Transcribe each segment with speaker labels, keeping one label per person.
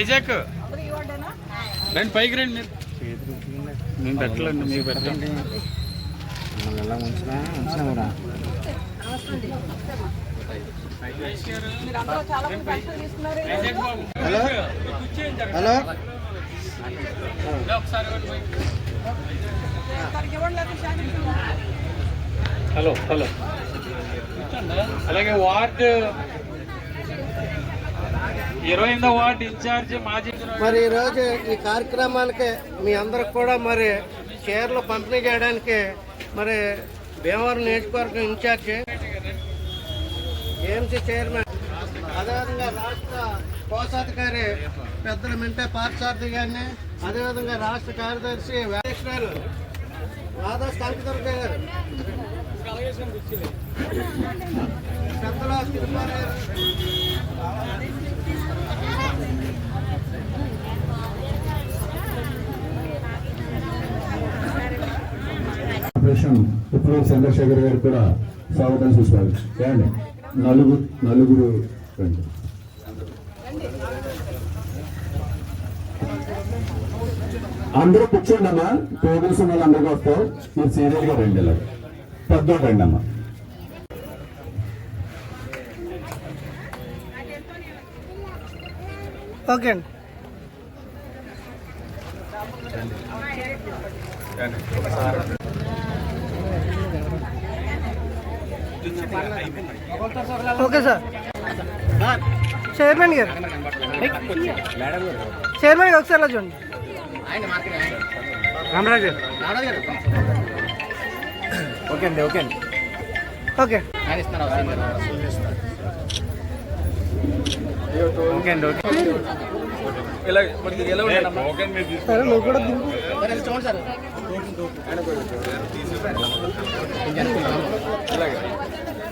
Speaker 1: Isaac రండి పైకి రండి మీరు. మేము పెట్టలేండి మీకు పెట్టండి.
Speaker 2: ఎలా ఉంచినా ఉంచినా కూడా.
Speaker 3: మీరు తీసుకున్నారు
Speaker 2: హలో? హలో?
Speaker 1: Hello hello. అలాగే వార్డ్ ఇరవై ఎనిమిదో ఇన్ఛార్జ్ మాజీ
Speaker 4: మరి ఈరోజు ఈ కార్యక్రమానికి మీ అందరికి కూడా మరి చీరలు పంపిణీ చేయడానికి మరి భీమవరం నియోజకవర్గం ఇన్ఛార్జ్ ఏఎంసీ చైర్మన్ అదేవిధంగా రాష్ట్ర కోశాధికారి పెద్దల మింటే పార్థసారథి గారిని అదేవిధంగా రాష్ట్ర కార్యదర్శి అధ్యక్షురాలు రాధా స్థానిక గారు పెద్దల తిరుమల
Speaker 5: ఆపరేషన్ ఇప్పుడు చంద్రశేఖర్ గారు కూడా స్వాగతం సుస్వాగతం ఏమండి? నలుగురు నలుగురు రండి. అందరూ కూర్చోండి అమ్మా. ప్రోగ్రెస్ ఉన్న వాళ్ళు అందరికీ వస్తాం మీరు సీరియల్గా రండి ఇలా. పెద్దోడు రండి అమ్మా.
Speaker 4: ఓకే అండి. Okay sir. చైర్మన్ గారు. చైర్మన్ గారు ఒకసారి చూడండి.
Speaker 1: రామరాజు
Speaker 2: ఓకే అండి ఓకే అండి.
Speaker 4: ఓకే.
Speaker 2: ఓకే అండి ఓకే.
Speaker 4: సరే నువ్వు కూడా దిగు
Speaker 1: చూడండి అండి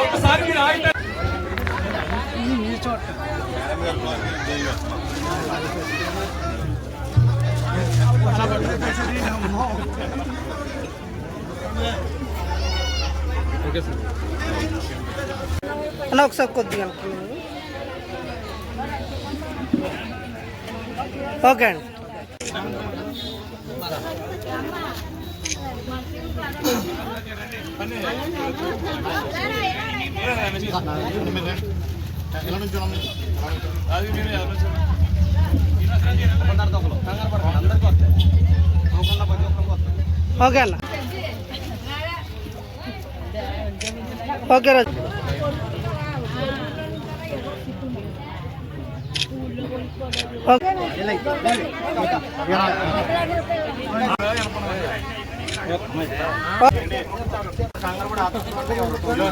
Speaker 1: ఒక్కసారి మీరు ఆగితే
Speaker 4: అన్న ఒకసారి కొద్దిగా ఓకే అండి. ఓకే అన్న. ఓకే రాజు. ఓకే.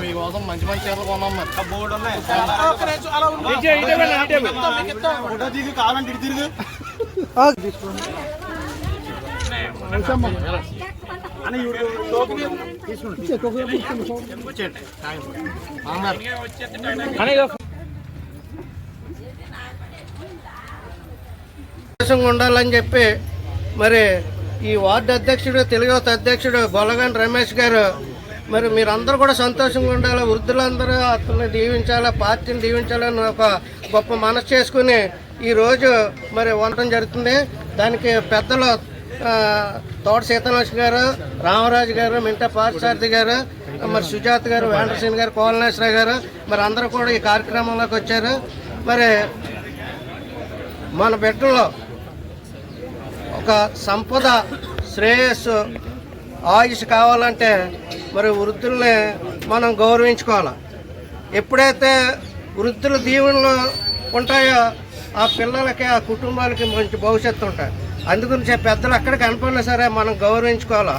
Speaker 2: మీకోసం మంచి మంచి చీరలు కొన్నాం మరి బోర్డు ఉన్నాయి ఫోటో తీసి కావాలంటే ఇటు తిరిగి
Speaker 4: ఉండాలని చెప్పి మరి ఈ వార్డు అధ్యక్షుడు తెలుగుత అధ్యక్షుడు బొలగన్ రమేష్ గారు మరి మీరందరూ కూడా సంతోషంగా ఉండాలి? వృద్ధులందరూ అతన్ని దీవించాలి? పార్టీని దీవించాలని ఒక గొప్ప మనసు చేసుకుని ఈ రోజు మరి ఉండటం జరుగుతుంది. దానికి పెద్దలు తోట సీతాలక్ష్మి గారు రామరాజు గారు మింటా పార్థసారథి గారు మరి సుజాత గారు వేంద్రసింగ్ గారు కోలనేశ్వర గారు మరి అందరూ కూడా ఈ కార్యక్రమంలోకి వచ్చారు. మరి మన బిడ్డలో ఒక సంపద శ్రేయస్సు ఆయుష్ కావాలంటే మరి వృద్ధుల్ని మనం గౌరవించుకోవాలి? ఎప్పుడైతే వృద్ధుల దీవెనలు ఉంటాయో ఆ పిల్లలకి ఆ కుటుంబాలకి మంచి భవిష్యత్తు ఉంటాయి. అందుగురించి పెద్దలు అక్కడ కనపడినా సరే మనం గౌరవించుకోవాలి?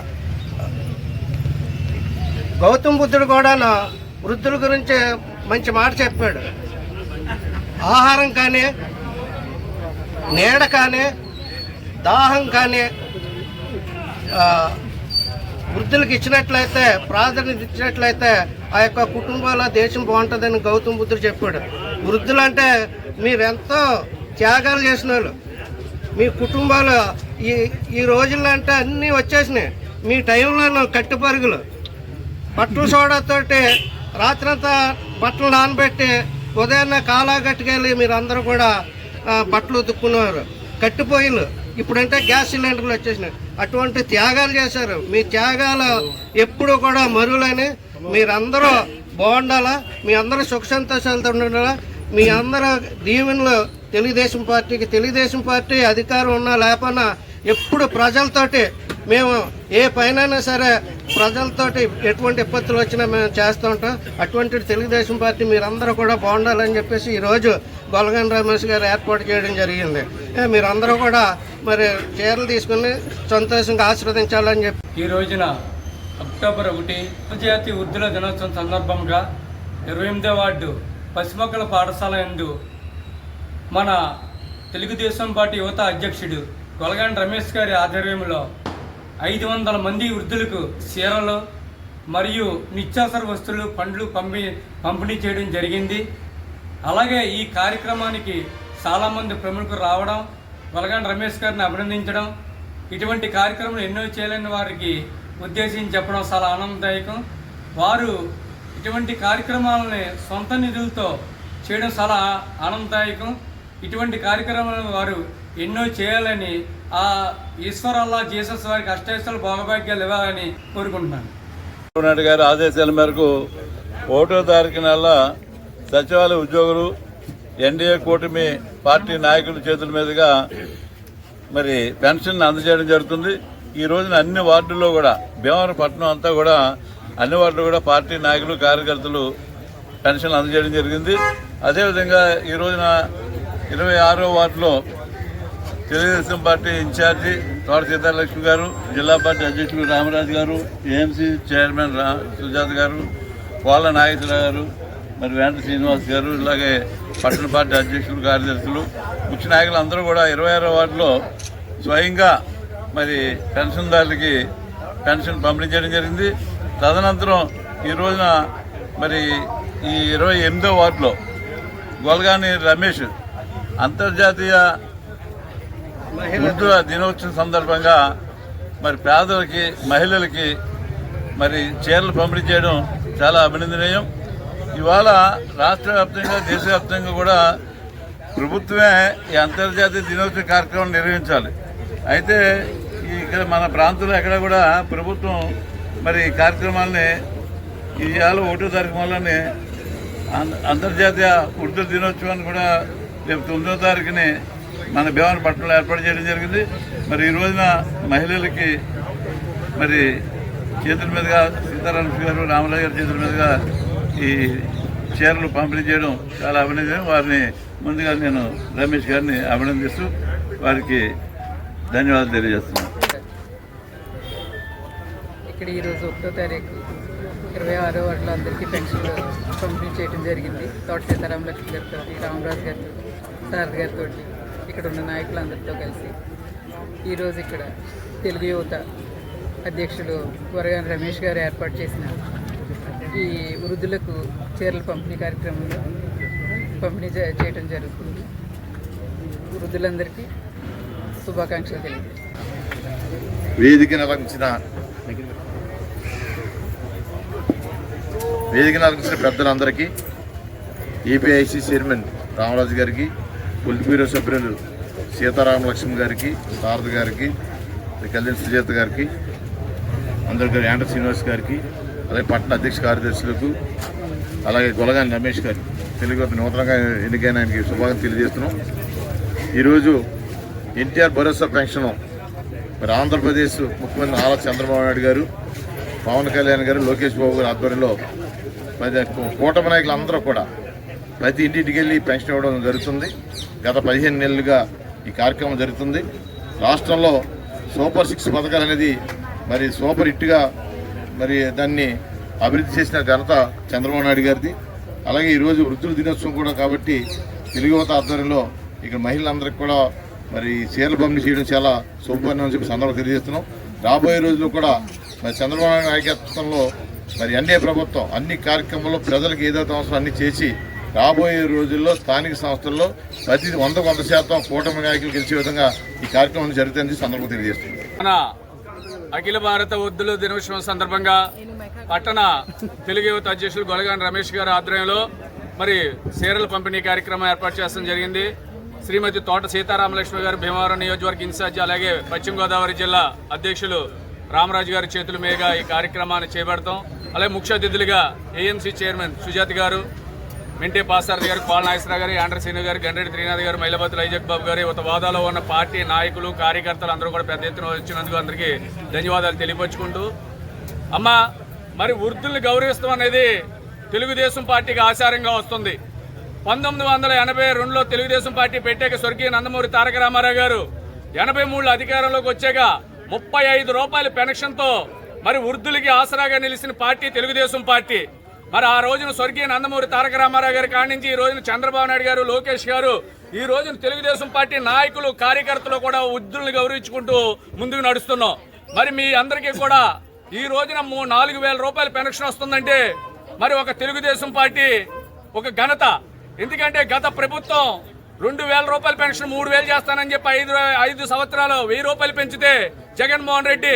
Speaker 4: గౌతమ్ బుద్ధుడు కూడా వృద్ధుల గురించి మంచి మాట చెప్పాడు. ఆహారం కానీ నీడ కానీ దాహం కానీ వృద్ధులకు ఇచ్చినట్లయితే ప్రాధాన్యత ఇచ్చినట్లయితే ఆ యొక్క కుటుంబాల దేశం బాగుంటుందని గౌతమ్ బుద్ధుడు చెప్పాడు. వృద్ధులు అంటే మీరెంతో త్యాగాలు చేసిన వాళ్ళు. మీ కుటుంబాలు ఈ ఈ రోజుల్లో అంటే అన్నీ వచ్చేసినాయి. మీ టైంలో కట్టుపరుగులు పట్టు సోడాతోటి రాత్రంతా బట్టలు నానబెట్టి ఉదయాన్నే కాలా కట్టుకెళ్ళి మీరు అందరూ కూడా బట్టలు ఉతుక్కున్నారు కట్టిపోయిలు ఇప్పుడంటే గ్యాస్ సిలిండర్లు వచ్చేసినాయి. అటువంటి త్యాగాలు చేశారు. మీ త్యాగాలు ఎప్పుడు కూడా మరువులని మీరందరూ బాగుండాలా? మీ అందరూ సుఖ సంతోషాలతో ఉండాలా? మీ అందరూ దీవెనలు తెలుగుదేశం పార్టీకి తెలుగుదేశం పార్టీ అధికారం ఉన్నా లేపన్నా ఎప్పుడు ప్రజలతోటి మేము ఏ పైనైనా సరే ప్రజలతోటి ఎటువంటి ఇబ్బందులు వచ్చినా మేము చేస్తూ ఉంటాం. అటువంటి తెలుగుదేశం పార్టీ మీరందరూ కూడా బాగుండాలని చెప్పేసి ఈరోజు గొలగన్ రమేష్ గారు ఏర్పాటు చేయడం జరిగింది. మీరందరూ కూడా మరి చీరలు తీసుకుని సంతోషంగా ఆశీర్వదించాలని చెప్పి
Speaker 1: ఈ రోజున అక్టోబర్ ఒకటి అంతర్జాతీయ వృద్ధుల దినోత్సవం సందర్భంగా ఇరవై ఎనిమిదో వార్డు పసిమొక్కల పాఠశాల ఎందు మన తెలుగుదేశం పార్టీ యువత అధ్యక్షుడు గొలగాండి రమేష్ గారి ఆధ్వర్యంలో ఐదు వందల మంది వృద్ధులకు చీరలు మరియు నిత్యావసర వస్తువులు పండ్లు పంపి పంపిణీ చేయడం జరిగింది. అలాగే ఈ కార్యక్రమానికి చాలామంది ప్రముఖులు రావడం గొలగాండి రమేష్ గారిని అభినందించడం ఇటువంటి కార్యక్రమాలు ఎన్నో చేయలేని వారికి ఉద్దేశించి చెప్పడం చాలా ఆనందదాయకం. వారు ఇటువంటి కార్యక్రమాలని సొంత నిధులతో చేయడం చాలా ఆనందదాయకం. ఇటువంటి కార్యక్రమాలను వారు ఎన్నో చేయాలని ఆ ఈశ్వరల్లా జీసస్ వారికి అష్టైశ్వరాలు భోగభాగ్యాలు ఇవ్వాలని కోరుకుంటున్నాను.
Speaker 6: నాయుడు గారి ఆదేశాల మేరకు ఒకటో తారీఖు సచివాలయ ఉద్యోగులు ఎన్డీఏ కూటమి పార్టీ నాయకుల చేతుల మీదుగా మరి పెన్షన్ అందజేయడం జరుగుతుంది. ఈ రోజున అన్ని వార్డుల్లో కూడా భీమవరపట్నం అంతా కూడా అన్ని వార్డులు కూడా పార్టీ నాయకులు కార్యకర్తలు పెన్షన్లు అందజేయడం జరిగింది. అదేవిధంగా ఈ రోజున ఇరవై ఆరో వార్డులో తెలుగుదేశం పార్టీ ఇన్ఛార్జి తోట సీతాలక్ష్మి గారు జిల్లా పార్టీ అధ్యక్షులు రామరాజు గారు ఏఎంసీ చైర్మన్ రా సుజాత గారు కోళ్ళ నాగేశ్వర గారు మరి వెంట శ్రీనివాస్ గారు ఇలాగే పట్టణ పార్టీ అధ్యక్షులు కార్యదర్శులు ముఖ్య నాయకులు అందరూ కూడా ఇరవై ఆరో వార్డులో స్వయంగా మరి పెన్షన్దారులకి పెన్షన్ పంపిణీ చేయడం జరిగింది. తదనంతరం ఈ రోజున మరి ఈ ఇరవై ఎనిమిదో వార్డులో గొల్గాని రమేష్ అంతర్జాతీయ వృద్ధుల దినోత్సవం సందర్భంగా మరి పేదలకి మహిళలకి మరి చీరలు పంపిణీ చేయడం చాలా అభినందనీయం. ఇవాళ రాష్ట్ర వ్యాప్తంగా దేశవ్యాప్తంగా కూడా ప్రభుత్వమే ఈ అంతర్జాతీయ దినోత్సవ కార్యక్రమం నిర్వహించాలి. అయితే ఇక్కడ మన ప్రాంతంలో ఎక్కడ కూడా ప్రభుత్వం మరి ఈ కార్యక్రమాల్ని ఇవాళ ఒకటో తారీఖు వల్లనే అం- అంతర్జాతీయ ఉర్దూ దినోత్సవాన్ని కూడా రేపు తొమ్మిదో తారీఖుని మన భీమవరం పట్టణంలో ఏర్పాటు చేయడం జరిగింది. మరి ఈ రోజున మహిళలకి మరి చేతుల మీదుగా సీతారామ గారు రామరాజు గారి చేతుల మీదుగా ఈ చీరలు పంపిణీ చేయడం చాలా అభినందన వారిని ముందుగా నేను రమేష్ గారిని అభినందిస్తూ వారికి ధన్యవాదాలు తెలియజేస్తున్నాను.
Speaker 3: ఇక్కడ ఈరోజు ఒకటో తారీఖు ఇరవై ఆరో వాటిలో అందరికీ పెన్షన్లు పంపిణీ చేయడం జరిగింది. తోట సీతారామ లక్ష్మి గారితో రామరాజు గారితో సారథి గారితో ఇక్కడ ఉన్న నాయకులందరితో కలిసి ఈరోజు ఇక్కడ తెలుగు యువత అధ్యక్షులు వరగాన్ రమేష్ గారు ఏర్పాటు చేసిన ఈ వృద్ధులకు చీరల పంపిణీ కార్యక్రమంలో పంపిణీ చేయడం జరుగుతుంది. వృద్ధులందరికీ శుభాకాంక్షలు తెలియజేస్తాను
Speaker 7: వేదికను అలంకరించిన వేదికను అలంకరించిన పెద్దలందరికీ ఏపీఐసి చైర్మన్ రామరాజు గారికి పొలిట్బ్యూరో సభ్యులు సీతారామ లక్ష్మి గారికి శారద గారికి కళ్యాణ్ సుజాత గారికి అందరికీ యాండ్ర శ్రీనివాస్ గారికి అలాగే పట్టణ అధ్యక్ష కార్యదర్శులకు అలాగే గొలగాని రమేష్ గారు తెలుగు నూతనంగా ఎన్నికైన ఆయనకి శుభాకాంక్షలు తెలియజేస్తున్నాం. ఈరోజు ఎన్టీఆర్ భరోసా పెన్షన్ మరి ఆంధ్రప్రదేశ్ ముఖ్యమంత్రి నారా చంద్రబాబు నాయుడు గారు పవన్ కళ్యాణ్ గారు లోకేష్ బాబు గారు ఆధ్వర్యంలో మరి కూటమి నాయకులందరూ కూడా ప్రతి ఇంటింటికి వెళ్ళి పెన్షన్ ఇవ్వడం జరుగుతుంది. గత పదిహేను నెలలుగా ఈ కార్యక్రమం జరుగుతుంది. రాష్ట్రంలో సూపర్ సిక్స్ పథకాలు అనేది మరి సూపర్ హిట్గా మరి దాన్ని అభివృద్ధి చేసిన ఘనత చంద్రబాబు నాయుడు గారిది. అలాగే ఈరోజు వృద్ధుల దినోత్సవం కూడా కాబట్టి తెలుగు యువత ఆధ్వర్యంలో ఇక్కడ మహిళలందరికీ కూడా మరి చీరలు పంపిణీ చేయడం చాలా శుభపరిణామం అని చెప్పి సందర్భం తెలియజేస్తున్నాం. రాబోయే రోజుల్లో కూడా మరి చంద్రబాబు నాయుడు నాయకత్వంలో మరి ఎన్డీఏ ప్రభుత్వం అన్ని కార్యక్రమాల్లో ప్రజలకు ఏదైతే అవసరం అన్ని చేసి రాబోయే రోజుల్లో స్థానిక సంస్థల్లో ప్రతి వంద వంద శాతం కూటమి నాయకులు గెలిచే విధంగా ఈ కార్యక్రమం జరుగుతుందని సందర్భంగా తెలియజేస్తుంది.
Speaker 1: మన అఖిల భారత వృద్ధుల దినోత్సవం సందర్భంగా పట్టణ తెలుగు యువత అధ్యక్షులు గొలగాని రమేష్ గారి ఆధ్వర్యంలో మరి చీరల పంపిణీ కార్యక్రమం ఏర్పాటు చేయడం జరిగింది. శ్రీమతి తోట సీతారామలక్ష్మి గారు భీమవరం నియోజకవర్గ ఇన్ఛార్జ్ అలాగే పశ్చిమ గోదావరి జిల్లా అధ్యక్షులు రామరాజు గారి చేతుల మీదుగా ఈ కార్యక్రమాన్ని చేపడతాం. అలాగే ముఖ్య అతిథులుగా ఏఎంసీ చైర్మన్ సుజాతి గారు మింటే పాసారథి గారు పాల నాగేశ్వరరావు గారు యాండ్ర శ్రీను గారు గండ్రెడ్డి త్రినాథ్ గారు మైలబతులు ఐజక్ బాబు గారు యువత వాదాలో ఉన్న పార్టీ నాయకులు కార్యకర్తలు అందరూ కూడా పెద్ద ఎత్తున వచ్చినందుకు అందరికీ ధన్యవాదాలు తెలియపరుచుకుంటూ. అమ్మ మరి వృద్ధుల్ని గౌరవిస్తాం అనేది తెలుగుదేశం పార్టీకి ఆచారంగా వస్తుంది. పంతొమ్మిది వందల ఎనభై రెండులో తెలుగుదేశం పార్టీ పెట్టాక స్వర్గీయ నందమూరి తారక రామారావు గారు ఎనభై మూడులో అధికారంలోకి వచ్చాక ముప్పై ఐదు రూపాయల పెన్షన్తో మరి వృద్ధులకి ఆసరాగా నిలిచిన పార్టీ తెలుగుదేశం పార్టీ. మరి ఆ రోజున స్వర్గీయ నందమూరి తారక రామారావు గారి కాడి నుంచి ఈ రోజున చంద్రబాబు నాయుడు గారు లోకేష్ గారు ఈ రోజున తెలుగుదేశం పార్టీ నాయకులు కార్యకర్తలు కూడా వృద్ధుల్ని గౌరవించుకుంటూ ముందుకు నడుస్తున్నాం. మరి మీ అందరికీ కూడా ఈ రోజున మూ నాలుగు వేల రూపాయల పెన్షన్ వస్తుందంటే మరి ఒక తెలుగుదేశం పార్టీ ఒక ఘనత. ఎందుకంటే గత ప్రభుత్వం రెండు వేల రూపాయల పెన్షన్ మూడు వేలు చేస్తానని చెప్పి ఐదు ఐదు సంవత్సరాలు వెయ్యి రూపాయలు పెంచితే జగన్మోహన్ రెడ్డి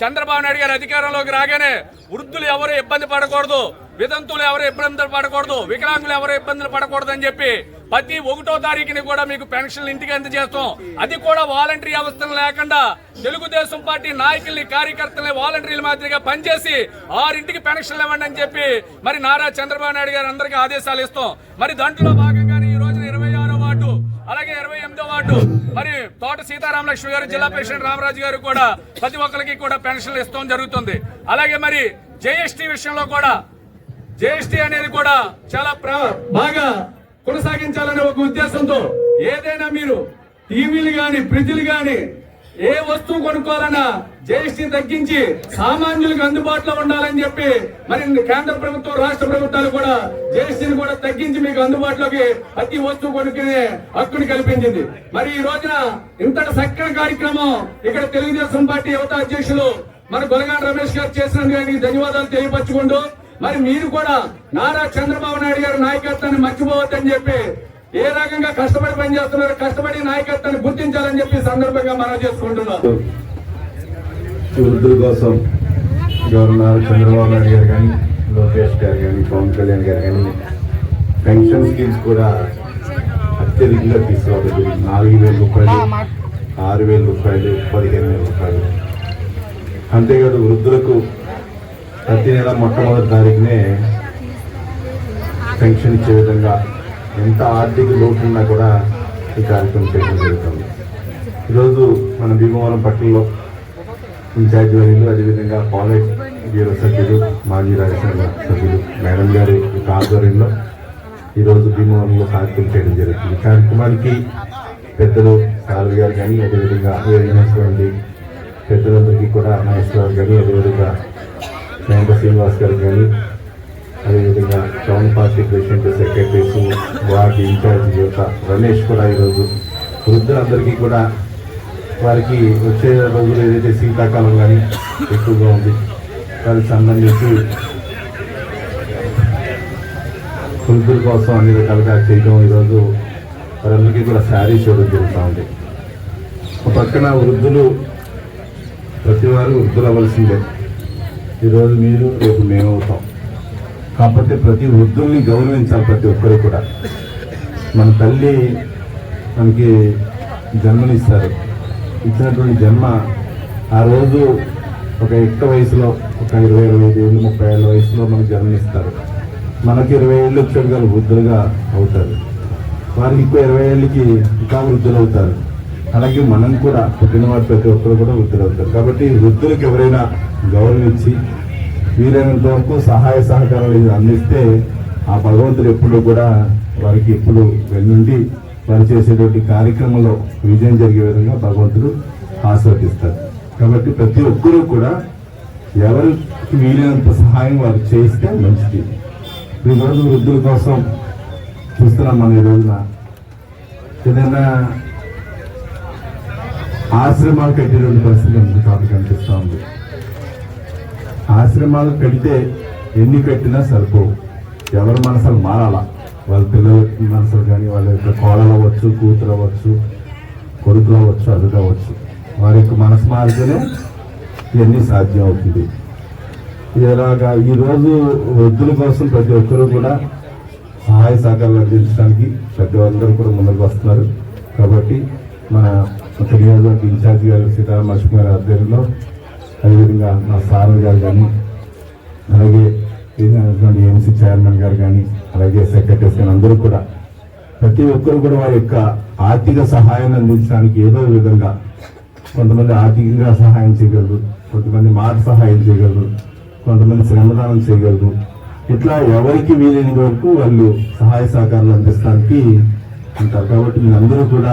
Speaker 1: చంద్రబాబు నాయుడు గారు అధికారంలోకి రాగానే వృద్ధులు ఎవరు ఇబ్బంది పడకూడదు వితంతువులు ఎవరు ఇబ్బందులు పడకూడదు వికలాంగులు ఎవరు ఇబ్బందులు పడకూడదు అని చెప్పి ప్రతి ఒకటో తారీఖుని కూడా మీకు పెన్షన్లు ఇంటికి అందజేస్తాం. అది కూడా వాలంటరీ వ్యవస్థను లేకుండా తెలుగుదేశం పార్టీ నాయకుల్ని కార్యకర్తల్ని వాలంటీర్ల మాదిరిగా పనిచేసి ఆరింటికి పెన్షన్లు ఇవ్వండి అని చెప్పి మరి నారా చంద్రబాబు నాయుడు గారు అందరికీ ఆదేశాలు ఇస్తాం. మరి దాంట్లో భాగంగా అలాగే ఇరవై ఎనిమిదో వార్డు. మరి తోట సీతారామలక్ష్మి గారు జిల్లా ప్రెసిడెంట్ రామరాజు గారు కూడా ప్రతి ఒక్కరికి కూడా పెన్షన్లు ఇస్తాం జరుగుతుంది. అలాగే మరి జేఎస్టీ విషయంలో కూడా జేఎస్టీ అనేది కూడా చాలా ప్ర- బాగా కొనసాగించాలనే ఒక ఉద్దేశంతో ఏదైనా మీరు టీవీలు గాని ఫ్రిడ్జ్లు గాని ఏ వస్తువు కొనుక్కోవాలన్నా జిఎస్టీ తగ్గించి సామాన్యులకు అందుబాటులో ఉండాలని చెప్పి మరి కేంద్ర ప్రభుత్వం రాష్ట్ర ప్రభుత్వాలు కూడా జిఎస్టీని కూడా తగ్గించి మీకు అందుబాటులోకి ప్రతి వస్తువు కొనుక్కునే హక్కుని కల్పించింది. మరి ఈ రోజున ఇంతటి చక్కని కార్యక్రమం ఇక్కడ తెలుగుదేశం పార్టీ యువత అధ్యక్షులు మన గొలగాడ రమేష్ గారు చేసినందుకు ఆయనకి ధన్యవాదాలు తెలియపరచుకుంటూ మరి మీరు కూడా నారా చంద్రబాబు నాయుడు గారి నాయకత్వాన్ని మర్చిపోవద్దని చెప్పి ఏ రకంగా కష్టపడి పనిచేస్తున్నారో? కష్టపడి నాయకత్వాన్ని గుర్తించాలని చెప్పి సందర్భంగా మనం చేసుకుంటున్నాం
Speaker 5: వృద్ధుల కోసం గవర్నర్ చంద్రబాబు నాయుడు గారు కానీ లోకేష్ గారు కానీ పవన్ కళ్యాణ్ గారు కానీ పెన్షన్ స్కీమ్స్ కూడా అత్యధికంగా తీసుకోవాలి నాలుగు వేల రూపాయలు ఆరు వేల రూపాయలు పదిహేను వేల రూపాయలు. అంతేకాదు వృద్ధులకు ప్రతి నెల మొట్టమొదటి తారీఖునే పెన్షన్ ఇచ్చే విధంగా ఎంత ఆర్థిక లోటున్నా కూడా ఈ కార్యక్రమం చేయడం జరుగుతుంది. ఈరోజు మన భీమవరం పట్టణంలో ఇన్ఛార్జ్ వర్యులు అదేవిధంగా కాలేజ్ బ్యూరో సభ్యులు మాజీ రాజ్యసభ సభ్యులు మేడం గారి యొక్క ఆధ్వర్యంలో ఈరోజు భీమవరంలో కార్యక్రమం చేయడం జరుగుతుంది. కార్యక్రమానికి పెద్దలు సారథి గారు కానీ అదేవిధంగా వేరినటువంటి పెద్దలందరికీ కూడా నాగేశ్వరరావు కానీ అదేవిధంగా మహేంద్ర శ్రీనివాస్ గారు కానీ అదేవిధంగా town party president secretaries ward incharge యొక్క రమేష్ కూడా ఈరోజు వృద్ధులందరికీ కూడా వారికి వచ్చే రోజులు ఏదైతే శీతాకాలం కానీ ఎక్కువగా ఉంది వారికి సంబంధించి వృద్ధుల కోసం అన్ని రకాలుగా చేయడం ఈరోజు వారందరికీ కూడా శారీస్ ఇవ్వడం జరుగుతూ ఉంది. పక్కన వృద్ధులు ప్రతి వారు వృద్ధులు అవ్వాల్సిందే. ఈరోజు మీరు రేపు మేము కాబట్టి ప్రతి వృద్ధుల్ని గౌరవించాలి ప్రతి ఒక్కరు కూడా. మన తల్లి మనకి జన్మనిస్తారు. ఇచ్చినటువంటి జన్మ ఆ రోజు ఒక యుక్త వయసులో ఒక ఇరవై ఇరవై ఐదు ఏళ్ళు ముప్పై ఏళ్ళ వయసులో మనకు జన్మనిస్తారు. మనకి ఇరవై ఏళ్ళు వచ్చేట్టుగా వృద్ధులుగా అవుతారు. వారికి ఇంకో ఇరవై ఏళ్ళకి ఇంకా వృద్ధులు అవుతారు అలాగే మనం కూడా పుట్టినవాడు ప్రతి ఒక్కరు కూడా వృద్ధులు అవుతారు కాబట్టి వృద్ధులకు ఎవరైనా గౌరవం ఇచ్చి వీలైనంత వరకు సహాయ సహకారాలు ఇది అందిస్తే ఆ భగవంతుడు ఎప్పుడు కూడా వారికి ఎప్పుడు వెళ్ళుండి వారు చేసేటువంటి కార్యక్రమంలో విజయం జరిగే విధంగా భగవంతుడు ఆస్వాదిస్తారు కాబట్టి ప్రతి ఒక్కరూ కూడా ఎవరికి వీలైనంత సహాయం వారు చేస్తే మంచిది. ఈరోజు వృద్ధుల కోసం చూస్తున్నాం మనం ఈ రోజున. ఏదైనా ఆశ్రమాలు కట్టేటువంటి పరిస్థితి మనకి కాదు కనిపిస్తూ ఉంది. ఆశ్రమాలు కడితే ఎన్ని కట్టినా సరిపోవు. ఎవరి మనసులు మారాలా? వాళ్ళ పిల్లల మనసులు కానీ వాళ్ళ యొక్క కోడలు అవ్వచ్చు కూతురు అవ్వచ్చు కొడుకులు అవ్వచ్చు అల్లుడు అవ్వచ్చు. వారి యొక్క మనసు మారితేనే ఇవన్నీ సాధ్యం అవుతుంది. ఇలాగా ఈరోజు వృద్ధుల కోసం ప్రతి ఒక్కరూ కూడా సహాయ సహకారాలు అందించడానికి పెద్దవాళ్ళందరూ కూడా ముందుకు వస్తున్నారు. కాబట్టి మన ఒక ఇన్ఛార్జ్ గారు సీతారామ లక్ష్మి గారి ఆధ్వర్యంలో అదేవిధంగా మా సార్ గారు కానీ అలాగే ఎంసీ చైర్మన్ గారు కానీ అలాగే సెక్రటరీస్ కానీ అందరూ కూడా ప్రతి ఒక్కరు కూడా వారి యొక్క ఆర్థిక సహాయాన్ని అందించడానికి ఏదో విధంగా కొంతమంది ఆర్థికంగా సహాయం చేయగలరు కొంతమంది మాట సహాయం చేయగలరు కొంతమంది శ్రమదానం చేయగలరు. ఇట్లా ఎవరికి వీలైన వరకు వాళ్ళు సహాయ సహకారాలు అందించడానికి ఉంటారు. కాబట్టి మీరందరూ కూడా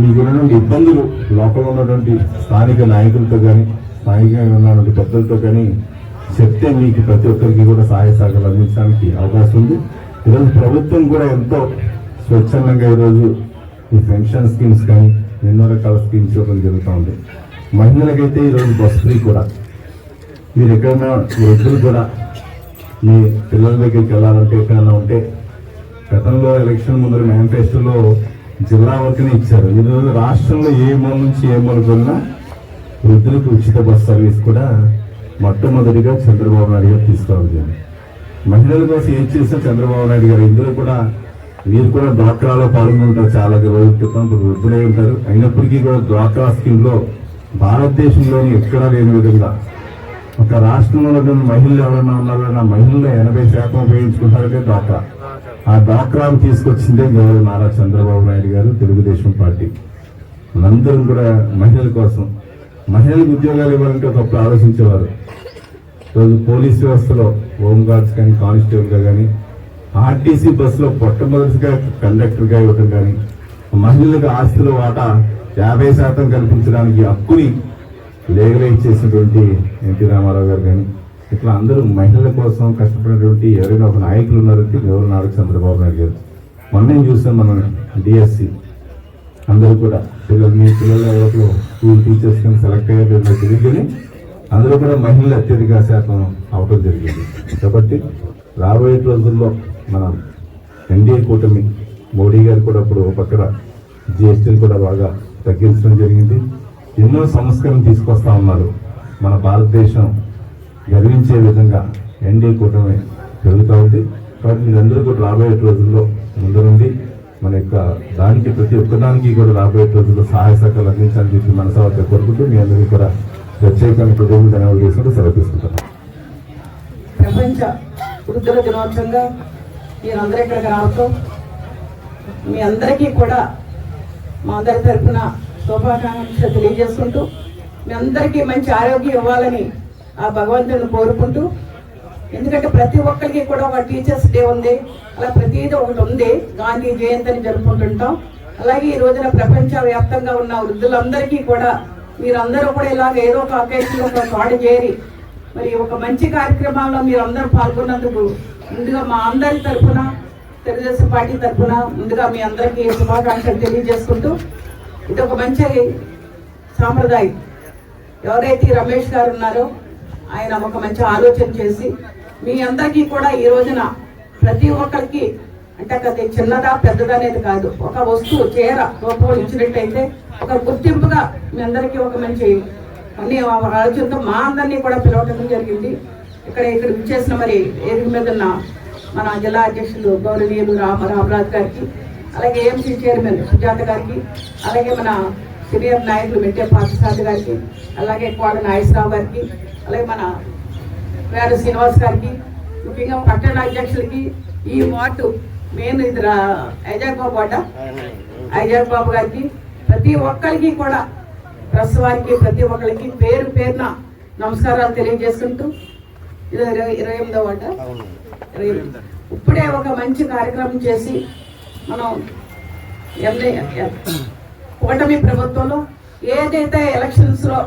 Speaker 5: మీకున్నటువంటి ఇబ్బందులు లోపల ఉన్నటువంటి స్థానిక నాయకులతో కానీ స్థాయిగా ఉన్నటువంటి పెద్దలతో కానీ చెప్తే మీకు ప్రతి ఒక్కరికి కూడా సహాయ సహకారాలు అందించడానికి అవకాశం ఉంది. ఈరోజు ప్రభుత్వం కూడా ఎంతో స్వచ్ఛందంగా ఈరోజు ఈ పెన్షన్ స్కీమ్స్ కానీ ఎన్నో రకాల స్కీమ్స్ ఇవ్వడం జరుగుతూ ఉంది. మహిళలకైతే ఈరోజు బస్ ఫ్రీ కూడా. మీరు ఎక్కడైనా వృద్ధులు కూడా మీ పిల్లల దగ్గరికి వెళ్ళాలంటే ఎక్కడైనా ఉంటే గతంలో ఎలక్షన్ ముందర మేనిఫెస్టోలో జిల్లా వరకునే ఇచ్చారు. ఈరోజు రాష్ట్రంలో ఏ మూల నుంచి ఏ మూలకు వెళ్ళినా వృద్ధులకు ఉచిత బస్ సర్వీస్ కూడా మొట్టమొదటిగా చంద్రబాబు నాయుడు గారు తీసుకురావడం మహిళల కోసం ఏం చేసినా చంద్రబాబు నాయుడు గారు ఇందులో కూడా మీరు కూడా డ్వాక్రాలో పాల్గొంటారు. చాలా రోజుల క్రితం ఇప్పుడు వృద్ధులై ఉంటారు. అయినప్పటికీ కూడా డ్వాక్రా స్కీమ్లో భారతదేశంలోని ఎక్కడా లేని విధంగా ఒక రాష్ట్రంలో మహిళలు ఎవరైనా ఉన్నారో? ఆ మహిళలు ఎనభై శాతం ఉపయోగించుకుంటారంటే డ్వాక్రా. ఆ డ్వాక్రాను తీసుకొచ్చిందే గౌరవ నారా చంద్రబాబు నాయుడు గారు తెలుగుదేశం పార్టీ. మనందరం కూడా మహిళల కోసం మహిళలకు ఉద్యోగాలు ఇవ్వాలంటే ఒకప్పుడు ఆలోచించేవారు. రోజు పోలీస్ వ్యవస్థలో హోమ్ గార్డ్స్ కానీ కానిస్టేబుల్గా కానీ ఆర్టీసీ బస్సులో మొట్టమొదటిగా కండక్టర్గా ఇవ్వటం కానీ మహిళలకు ఆస్తుల వాటా యాభై శాతం కల్పించడానికి హక్కుని లేగలైజ్ చేసినటువంటి ఎన్టీ రామారావు గారు కానీ ఇట్లా అందరూ మహిళల కోసం కష్టపడినటువంటి ఎవరైనా ఒక నాయకులు ఉన్నారంటే ఎవరు? నాడు చంద్రబాబు నాయుడు గారు. మొన్న చూసాం మనం డిఎస్సి. అందరూ కూడా. పిల్లలు మీ పిల్లల ఎవరిలో స్కూల్ టీచర్స్ కానీ సెలెక్ట్ అయ్యారు జరిగింది అందులో కూడా మహిళలు అత్యధిక శాతం అవటం జరిగింది. కాబట్టి రాబోయే రోజుల్లో మన ఎన్డీఏ కూటమి మోడీ గారు కూడా ఇప్పుడు పక్కన జిఎస్టీని కూడా బాగా తగ్గించడం జరిగింది. ఎన్నో సంస్కరణ తీసుకొస్తా ఉన్నారు. మన భారతదేశం గర్వించే విధంగా ఎన్డీఏ కూటమి పెరుగుతూ ఉంది. కాబట్టి మీరందరూ కూడా రాబోయే రోజుల్లో ముందరుండి మన యొక్క దానికి ప్రతి ఒక్కదానికి కూడా రాబోయే రోజుల్లో సహాయ సహకారాలు అందించాలని చెప్పి మనసావర్గా కోరుకుంటూ మీ అందరికీ కూడా ప్రత్యేకంగా ప్రజలు ధన్యవాదాలు చేసుకుంటూ సెలవు
Speaker 8: ప్రపంచ వృద్ధుల దినోత్సవంగా మీరందరూ ఇక్కడికి రావటం మీ అందరికీ కూడా మా అందరి తరఫున శుభాకాంక్షలు తెలియజేసుకుంటూ మీ అందరికీ మంచి ఆరోగ్యం ఇవ్వాలని ఆ భగవంతుని కోరుకుంటూ ఎందుకంటే ప్రతి ఒక్కరికి కూడా ఒక టీచర్స్ డే ఉంది. అలా ప్రతిదీ ఒకటి ఉంది. గాంధీ జయంతిని జరుపుకుంటుంటాం. అలాగే ఈ రోజున ప్రపంచవ్యాప్తంగా ఉన్న వృద్ధులందరికీ కూడా మీరందరూ కూడా ఇలాగ ఏదో ఒక అకేషన్లో ఒక చోట చేరి మరి ఒక మంచి కార్యక్రమాల్లో మీరు అందరూ పాల్గొన్నందుకు ముందుగా మా అందరి తరఫున తెలుగుదేశం పార్టీ తరఫున ముందుగా మీ అందరికీ శుభాకాంక్షలు తెలియజేసుకుంటూ ఇది ఒక మంచి సాంప్రదాయం. ఎవరైతే రమేష్ గారు ఉన్నారో ఆయన ఒక మంచి ఆలోచన చేసి మీ అందరికీ కూడా ఈ రోజున ప్రతి ఒక్కరికి అంటే అది చిన్నదా పెద్దదా అనేది కాదు ఒక వస్తువు చీర రూపం ఇచ్చినట్టయితే ఒక గుర్తింపుగా మీ అందరికీ ఒక మంచి అన్ని ఆలోచనతో మా అందరినీ కూడా పిలవటం జరిగింది. ఇక్కడ ఇక్కడ చేసిన మరి ఏది మీద ఉన్న మన జిల్లా అధ్యక్షులు గౌరవనీయులు రామ రామరాజు గారికి అలాగే ఏఎంసీ చైర్మన్ సుజాత గారికి అలాగే మన సీనియర్ నాయకులు మెట్టే పార్థసారథి గారికి అలాగే కోడ నాగేశ్వరరావు గారికి అలాగే మన వేర శ్రీనివాస్ గారికి ముఖ్యంగా పట్టణ అధ్యక్షులకి ఈ వార్డు మెయిన్ ఇది Isaac Babu ward Isaac Babu గారికి ప్రతి ఒక్కరికి కూడా ప్రెస్ వారికి ప్రతి ఒక్కరికి పేరు పేరున నమస్కారాలు తెలియజేసుకుంటూ ఇది ఇరవై ఇరవై ఎనిమిదో ఎనిమిది. ఇప్పుడే ఒక మంచి కార్యక్రమం చేసి మనం ఎమ్మెల్యే కూటమి ప్రభుత్వంలో ఏదైతే ఎలక్షన్స్లో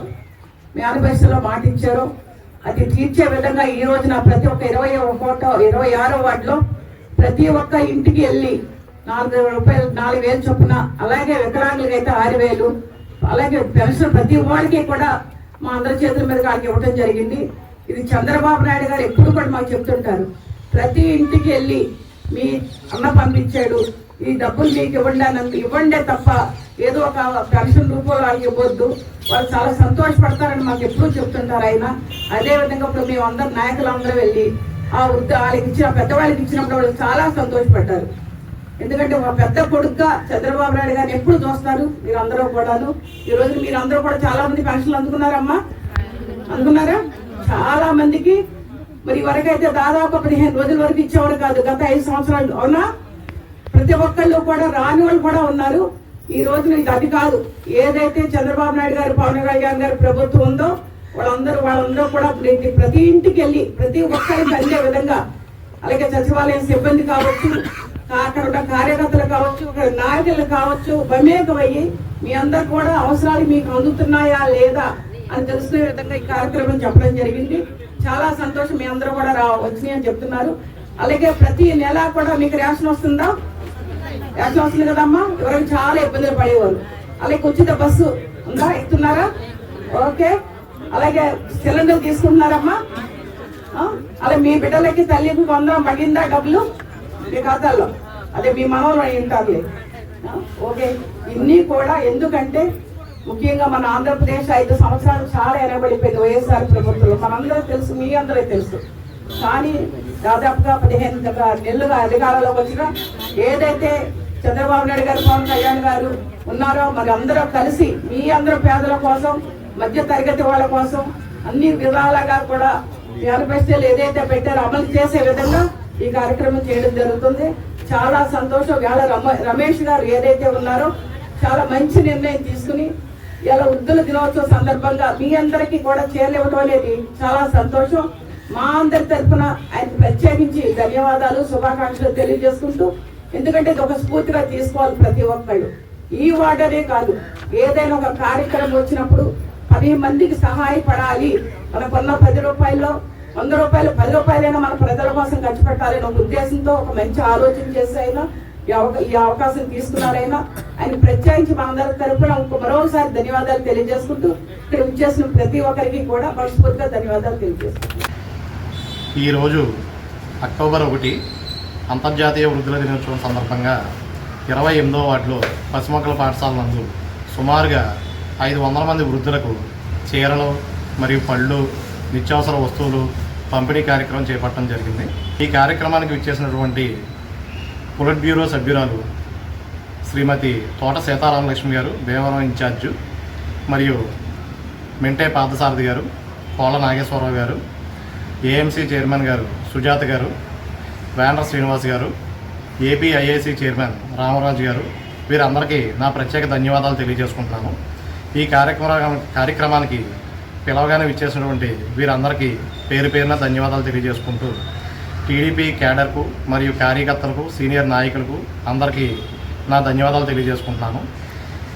Speaker 8: మేనిఫెస్టోలో మాట ఇచ్చారో అది తీర్చే విధంగా ఈ రోజున ప్రతి ఒక్క ఇరవై ఒకటో ఇరవై ఆరో వార్డులో ప్రతి ఒక్క ఇంటికి వెళ్ళి నాలుగు రూపాయలు నాలుగు వేలు చొప్పున అలాగే వికలాంగులకి అయితే ఆరు వేలు అలాగే పెన్షన్ ప్రతి వాడికి కూడా మా అందరి చేతుల మీద వాళ్ళకి ఇవ్వడం జరిగింది. ఇది చంద్రబాబు నాయుడు గారు ఎప్పుడు కూడా మాకు చెప్తుంటారు. ప్రతి ఇంటికి వెళ్ళి మీ అన్న పంపించాడు ఈ డబ్బులు మీకు ఇవ్వండి అని ఇవ్వండే తప్ప ఏదో ఒక పెన్షన్ రూపంలో వాళ్ళకి ఇవ్వద్దు. వాళ్ళు చాలా సంతోషపడతారని మాకు ఎప్పుడూ చెప్తుంటారు ఆయన. అదే విధంగా ఇప్పుడు మేము అందరు నాయకులందరూ వెళ్ళి ఆ వృద్ధ వాళ్ళకి ఇచ్చిన పెద్దవాళ్ళకి ఇచ్చినప్పుడు వాళ్ళు చాలా సంతోషపడ్డారు. ఎందుకంటే ఒక పెద్ద కొడుకుగా చంద్రబాబు నాయుడు గారిని ఎప్పుడు చూస్తారు? మీరు అందరూ కూడాను. ఈ రోజు మీరు అందరూ కూడా చాలా మంది పెన్షన్లు అందుకున్నారమ్మా? అందుకున్నారా? చాలా మందికి. మరి వరకైతే దాదాపు పదిహేను రోజుల వరకు ఇచ్చేవాడు కాదు. గత ఐదు సంవత్సరాలు. అవునా? ప్రతి ఒక్కళ్ళు కూడా రాని వాళ్ళు కూడా ఉన్నారు. ఈ రోజు ఇది అది కాదు. ఏదైతే చంద్రబాబు నాయుడు గారు పవన్ కళ్యాణ్ గారి ప్రభుత్వం ఉందో వాళ్ళందరూ వాళ్ళందరూ కూడా ప్రతి ప్రతి ఇంటికి వెళ్ళి ప్రతి ఒక్కరికి అందే విధంగా అలాగే సచివాలయం సిబ్బంది కావచ్చు అక్కడ ఉన్న కార్యకర్తలు కావచ్చు నాయకులు కావచ్చు బమేకమయ్యి మీ అందరు కూడా అవసరాలు మీకు అందుతున్నాయా లేదా అని తెలుసుకునే విధంగా ఈ కార్యక్రమం చెప్పడం జరిగింది. చాలా సంతోషం మీ అందరూ కూడా రా వచ్చినాయి అని చెప్తున్నారు. అలాగే ప్రతి నెల కూడా మీకు రేషన్ వస్తుందా? రేషన్ కదమ్మా? ఎవరైనా చాలా ఇబ్బందులు పడేవారు అలాగే ఉచిత బస్సు ఉందా? ఎక్కుతున్నారా ఓకే. అలాగే సిలిండర్ తీసుకుంటున్నారమ్మా. అలా మీ బిడ్డలకి తల్లికి కొందరం పడిందా డబ్బులు? మీ ఖాతాల్లో. అదే మీ మనవరం అయి ఉంటారులే. ఓకే. ఇన్ని కూడా ఎందుకంటే ముఖ్యంగా మన ఆంధ్రప్రదేశ్ ఐదు సంవత్సరాలు చాలా ఎనబడిపోయింది వైఎస్ఆర్ ప్రభుత్వంలో. మనందరూ తెలుసు మీ అందరూ తెలుసు. కానీ దాదాపుగా పదిహేను నెలలుగా అధికారంలోకి వచ్చిన ఏదైతే చంద్రబాబు నాయుడు గారు పవన్ కళ్యాణ్ గారు ఉన్నారో మరి అందరూ కలిసి మీ అందరూ పేదల కోసం మధ్య తరగతి వాళ్ళ కోసం అన్ని విధాలుగా కూడా మేనిఫెస్టోలు ఏదైతే పెట్టారో అమలు చేసే విధంగా ఈ కార్యక్రమం చేయడం జరుగుతుంది. చాలా సంతోషం. వేళ రమేష్ గారు ఏదైతే ఉన్నారో చాలా మంచి నిర్ణయం తీసుకుని ఇలా వృద్ధుల దినోత్సవం సందర్భంగా మీ అందరికీ కూడా చేరలేవటం అనేది చాలా సంతోషం. మా అందరి తరఫున ఆయన ప్రత్యేకించి ధన్యవాదాలు శుభాకాంక్షలు తెలియజేసుకుంటూ ఎందుకంటే ఇది ఒక స్ఫూర్తిగా తీసుకోవాలి ప్రతి ఒక్కళ్ళు. ఈ వార్డనే కాదు ఏదైనా ఒక కార్యక్రమం వచ్చినప్పుడు పది మందికి సహాయపడాలి. మనకున్న పది రూపాయల్లో వంద రూపాయలు పది రూపాయలైనా మన ప్రజల కోసం ఖర్చు పెట్టాలని ఒక ఉద్దేశంతో ఒక మంచి ఆలోచన చేసి అయినా ఈ అవకాశం తీసుకున్నారైనా ఆయన ప్రత్యేకించి మనందరి తరఫున మరోసారి ధన్యవాదాలు తెలియజేసుకుంటూ ఇక్కడ విచ్చేసిన ప్రతి ఒక్కరికి కూడా మనస్ఫూర్తిగా ధన్యవాదాలు తెలియజేస్తున్నాను
Speaker 2: ఈరోజు అక్టోబర్ ఒకటి అంతర్జాతీయ వృద్ధుల దినోత్సవం సందర్భంగా ఇరవై ఎనిమిదో వార్డులో పసిమొక్కల పాఠశాల నందు సుమారుగా ఐదు వందల మంది వృద్ధులకు చీరలు మరియు పళ్ళు నిత్యావసర వస్తువులు పంపిణీ కార్యక్రమం చేపట్టడం జరిగింది. ఈ కార్యక్రమానికి విచ్చేసినటువంటి పొలిట్ బ్యూరో సభ్యురాలు శ్రీమతి తోట సీతారామలక్ష్మి గారు భీమవరం ఇన్ఛార్జు మరియు మెంటే పార్థసారథి గారు కోళ్ళ నాగేశ్వరరావు గారు ఏఎంసీ చైర్మన్ గారు సుజాత గారు వేండ్ర శ్రీనివాస్ గారు ఏపీఐఐసి చైర్మన్ రామరాజు గారు వీరందరికీ నా ప్రత్యేక ధన్యవాదాలు తెలియజేసుకుంటున్నాను. ఈ కార్యక్రమ కార్యక్రమానికి పిలవగానే విచ్చేసినటువంటి వీరందరికీ పేరు పేరున ధన్యవాదాలు తెలియజేసుకుంటూ టీడీపీ క్యాడర్కు మరియు కార్యకర్తలకు సీనియర్ నాయకులకు అందరికీ నా ధన్యవాదాలు తెలియజేసుకుంటున్నాను.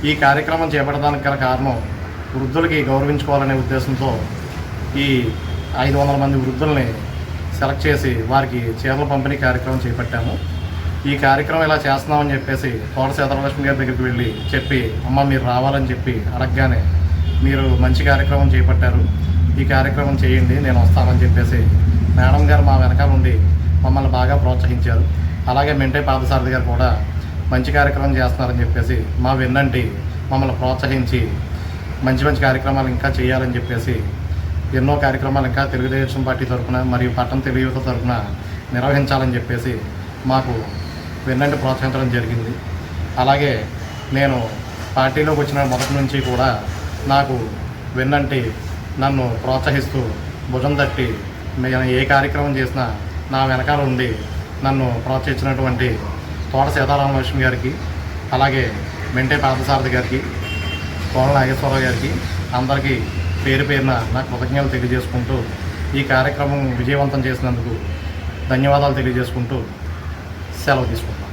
Speaker 2: ఈ కార్యక్రమం చేపట్టడానికి గల కారణం వృద్ధులకి గౌరవించుకోవాలనే ఉద్దేశంతో ఈ ఐదు వందల మంది వృద్ధుల్ని సెలెక్ట్ చేసి వారికి చీరల పంపిణీ కార్యక్రమం చేపట్టాము. ఈ కార్యక్రమం ఇలా చేస్తున్నామని చెప్పేసి కోట సీతాలక్ష్మి గారి దగ్గరికి వెళ్ళి చెప్పి అమ్మ మీరు రావాలని చెప్పి అడగగానే మీరు మంచి కార్యక్రమం చేపట్టారు. ఈ కార్యక్రమం చేయండి నేను వస్తానని చెప్పేసి మేడం గారు మా వెనకాల ఉండి మమ్మల్ని బాగా ప్రోత్సహించారు. అలాగే మెంటే పాదసారథి గారు కూడా మంచి కార్యక్రమం చేస్తున్నారని చెప్పేసి మా వెన్నంటి మమ్మల్ని ప్రోత్సహించి మంచి మంచి కార్యక్రమాలు ఇంకా చేయాలని చెప్పేసి ఎన్నో కార్యక్రమాలు ఇంకా తెలుగుదేశం పార్టీ తరఫున మరియు పట్టణ తెలుగు యువత తరఫున నిర్వహించాలని చెప్పేసి మాకు వెన్నంటి ప్రోత్సహించడం జరిగింది. అలాగే నేను పార్టీలోకి వచ్చిన మొదటి నుంచి కూడా నాకు వెన్నంటి నన్ను ప్రోత్సహిస్తూ భుజం తట్టి నేను ఏ కార్యక్రమం చేసినా నా వెనకాల ఉండి నన్ను ప్రోత్సహించినటువంటి తోట సీతారామలక్ష్మి గారికి అలాగే మెంటే పార్థసారథి గారికి కోన నాగేశ్వరరావు గారికి అందరికీ పేరు పేరున నా కృతజ్ఞతలు తెలియజేసుకుంటూ ఈ కార్యక్రమం విజయవంతం చేసినందుకు ధన్యవాదాలు తెలియజేసుకుంటూ సెలవు తీసుకుంటాను